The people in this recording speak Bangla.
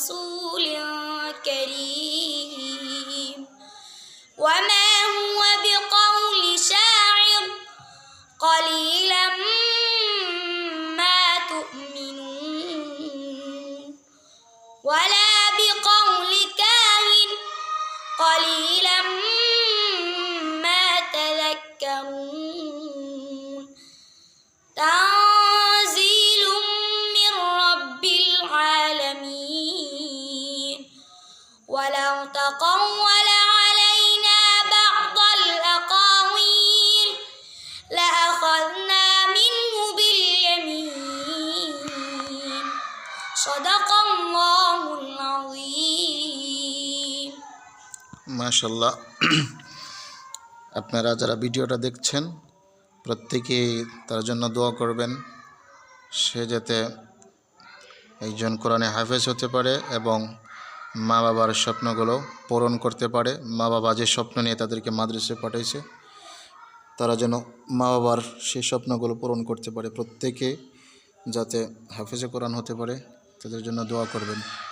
رسول كريم وما ولو تقول علينا بعض الأقاويل لأخذنا منه باليمين صدق الله العظيم মাশাল্লাহ আপনারা যারা ভিডিওটা দেখছেন প্রত্যেকেই তার জন্য দোয়া করবেন সে যাতে একজন কোরআনে হাফেজ হতে পারে এবং মা বাবার স্বপ্নগুলো পূরণ করতে পারে। মা বাবা যে স্বপ্ন নিয়ে তাদেরকে মাদ্রাসে পাঠাইছে, তারা যেন মা বাবার সেই স্বপ্নগুলো পূরণ করতে পারে। প্রত্যেকে যাতে হাফেজে কোরআন হতে পারে, তাদের জন্য দোয়া করবেন।